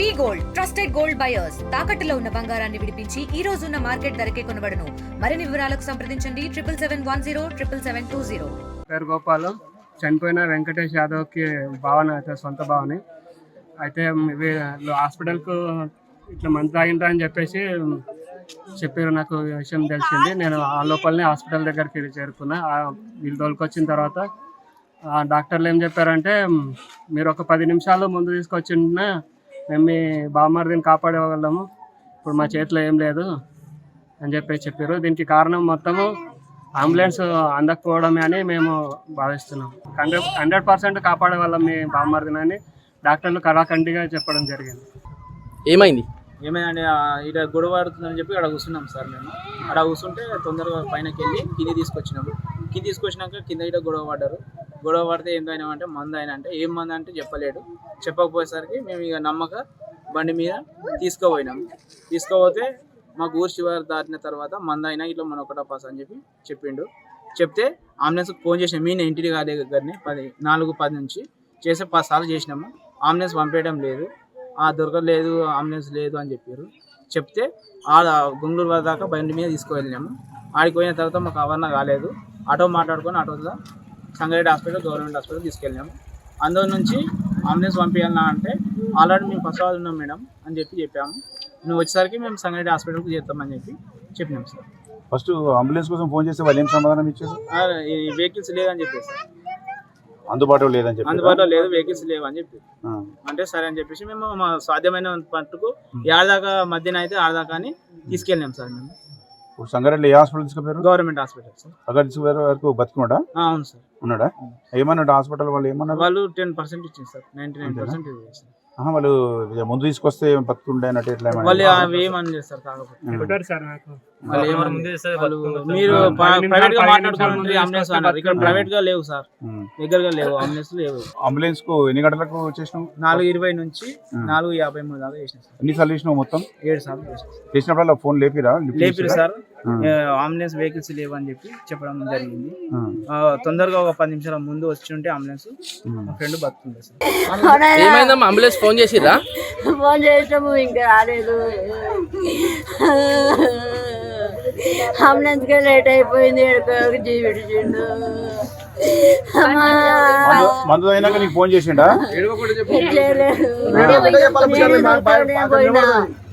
V gold trusted gold buyers. తాకట్టులో ఉన్న బంగారాన్ని విడిపించి ఈ రోజు ఉన్న మార్కెట్ ధరకే కొనబడను. మరిన్ని వివరాలకు సంప్రదించండి. Triple seven one zero triple seven two zero. పేరు గోపాలం. చనిపోయిన వెంకటేష్ యాదవ్కి భావన అయితే సొంత భావని. అయితే హాస్పిటల్కు ఇట్లా మంది తాగిండ్రా అని చెప్పేసి చెప్పారు. నాకు విషయం తెలిసింది. నేను ఆ లోపలనే హాస్పిటల్ దగ్గరికి చేరుకున్నా. వీళ్ళు తోలుకొచ్చిన తర్వాత డాక్టర్లు ఏం చెప్పారంటే మీరు ఒక పది నిమిషాలు ముందు తీసుకొచ్చిన మేము మీ బామ్మర్దిని కాపాడేవాళ్ళము. ఇప్పుడు మా చేతిలో ఏం లేదు అని చెప్పి చెప్పారు. దీనికి కారణం మొత్తము అంబులెన్స్ అందకపోవడమే అని మేము భావిస్తున్నాం. హండ్రెడ్ హండ్రెడ్ పర్సెంట్ కాపాడే వాళ్ళం మీ బామ్మర్దినని డాక్టర్లు కళాఖండిగా చెప్పడం జరిగింది. ఏమైంది? ఏమైందండి ఈడ గొడవ ఆడుతుందని చెప్పి అక్కడ కూర్చున్నాం సార్ మేము. అక్కడ కూర్చుంటే తొందరగా పైనకి వెళ్ళి కింది తీసుకొచ్చినాము. కింది తీసుకొచ్చినాక కింద ఇట గొడవ పడ్డారు. గొడవ పడితే ఏం అంటే మందు అయినా అంటే ఏం మందు అంటే చెప్పలేడు చెప్పకపోయేసరికి మేము ఇక నమ్మక బండి మీద తీసుకుపోయినాము తీసుకుపోతే మాకు ఊరు చివరి దాటిన తర్వాత మంద అయినా ఇట్లా మన ఒకటో పాస్ అని చెప్పి చెప్పిండు. చెప్తే అంబులెన్స్కి ఫోన్ చేసినాం మీ ఇంటిని కాదే దగ్గరనే పది నాలుగు పది నుంచి చేసే పది సార్లు చేసినాము. అంబులెన్స్ పంపేయడం లేదు. ఆ దొరకలేదు అంబులెన్స్ లేదు అని చెప్పారు. చెప్తే ఆడ గుంగళూరు వరకు దాకా బండి మీద తీసుకువెళ్ళినాము ఆడికి పోయిన తర్వాత మాకు అవన్న కాలేదు. ఆటో మాట్లాడుకొని ఆటోలో సంగారెడ్డి హాస్పిటల్ గవర్నమెంట్ హాస్పిటల్ తీసుకెళ్ళాము అందులో నుంచి అంబులెన్స్ పంపించాలన్నా అంటే ఆల్రెడీ మేము ఫస్ట్ వాళ్ళు ఉన్నాం మేడం అని చెప్పి చెప్పాము. నువ్వు వచ్చేసరికి మేము సంగారెడ్డి హాస్పిటల్కి చేస్తామని చెప్పి చెప్పినాం సార్. ఫస్ట్ అంబులెన్స్ కోసం ఫోన్ చేస్తే వాళ్ళు ఏం సమాధానం ఇచ్చారు? ఈ వెహికల్స్ లేదని చెప్పేసి. సార్ అందుబాటులో లేదని చెప్పి అందుబాటులో లేదు వెహికల్స్ లేవు అని చెప్పి. అంటే సరే అని చెప్పేసి మేము మా సాధ్యమైన మట్టుకు ఏడాదాకా మధ్యన అయితే ఆడదాకా అని తీసుకెళ్ళాం సార్ మేము. సంగారెడ్డి ఏ హాస్పిటల్ తీసుకుపోయారు? Government hospital sir. అక్కడ తీసుకుపోయారు వరకు బతుకున్నాడా? ఆ, అవును సార్. ఉన్నాడా? ఏమన్నాడు హాస్పిటల్ వాళ్ళు? ఏమన్నారు? వాళ్ళు టెన్ పర్సెంట్ ఇచ్చింది సార్. నైన్టీ నైన్ పర్సెంట్ వాళ్ళు ఇక ముందు తీసుకొస్తే బతుకుండే అన్నట్టు ఎట్లా ఏమన్నా? వాళ్ళు అవి ఏమని కాకపోతే సార్ మీరు ప్రైవేట్గా మాట్లాడుకోండి అంబులెన్స్ అన్నారు. ఇక్కడ ప్రైవేట్గా లేవు సార్. దగ్గరగా లేవు అంబులెన్స్ లేవు. అంబులెన్స్కు ఎన్ని గంటలకు చేసినావు? నాలుగు ఇరవై నుంచి. నాలుగు యాభై మూడు దాకా చేసిన సార్. ఎన్ని సార్లు చేసినావు మొత్తం? ఏడు సార్లు చేసిన సార్. చేసినప్పుడు ఫోన్ లేపిరా? లేపిరు? సార్. అంబులెన్స్ వెహికల్స్ లేవు అని చెప్పి చెప్పడం జరిగింది. తొందరగా ఒక పది నిమిషాల ముందు వచ్చి ఉంటే అంబులెన్స్. మా ఫ్రెండ్ బతుకుండే సార్. ఏమైందమ్మా? అంబులెన్స్ ఫోన్ చేసిర్రా? ఫోన్ చేసాము ఇంకా రాలేదు. అంబులెన్స్కే లేట్ అయిపోయింది జీవిడిచిండు మందు- అయినాక నీకు ఫోన్ చేసిండా?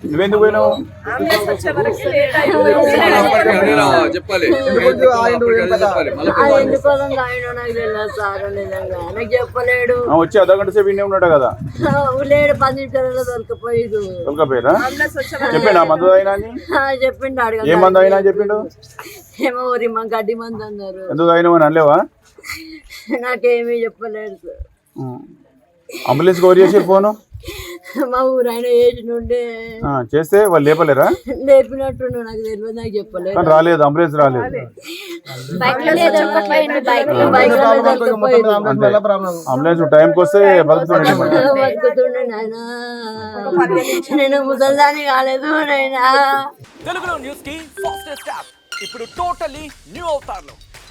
నువ్వెందుకు పోయినావు? వచ్చి అర్ధ గంట సేపు ఇన్నే ఉన్నాడు కదా? దొరకపోయేదు చెప్పాడా మందు అయినా చెప్పిండు ఏ మందు అయినా చెప్పిండు? ఏమో గడ్డి మంది అన్నారు. ఎందుకు అయినావు అని అనలేవా? నాకేమీ చెప్పలేదు సార్. అంబులెన్స్ ఎవరు చేసారు ఫోను? మా ఊరు ఆయన ఏజ్ నుండి ఆ, చేస్తే వాళ్ళు లేపలేరా? నేర్పినట్టుండు నాకు తెలియదు నాకు చెప్పలేదు. రాలేదు అంబులెన్స్ రాలేదు. అంబులెన్స్ టైంకి వస్తే నేను. ముసల్దాని కాలేదు నాయనా. తెలుగులో న్యూస్కి ఫాస్టెస్ట్ యాప్. ఇప్పుడు టోటలీ న్యూ అవుతారులో.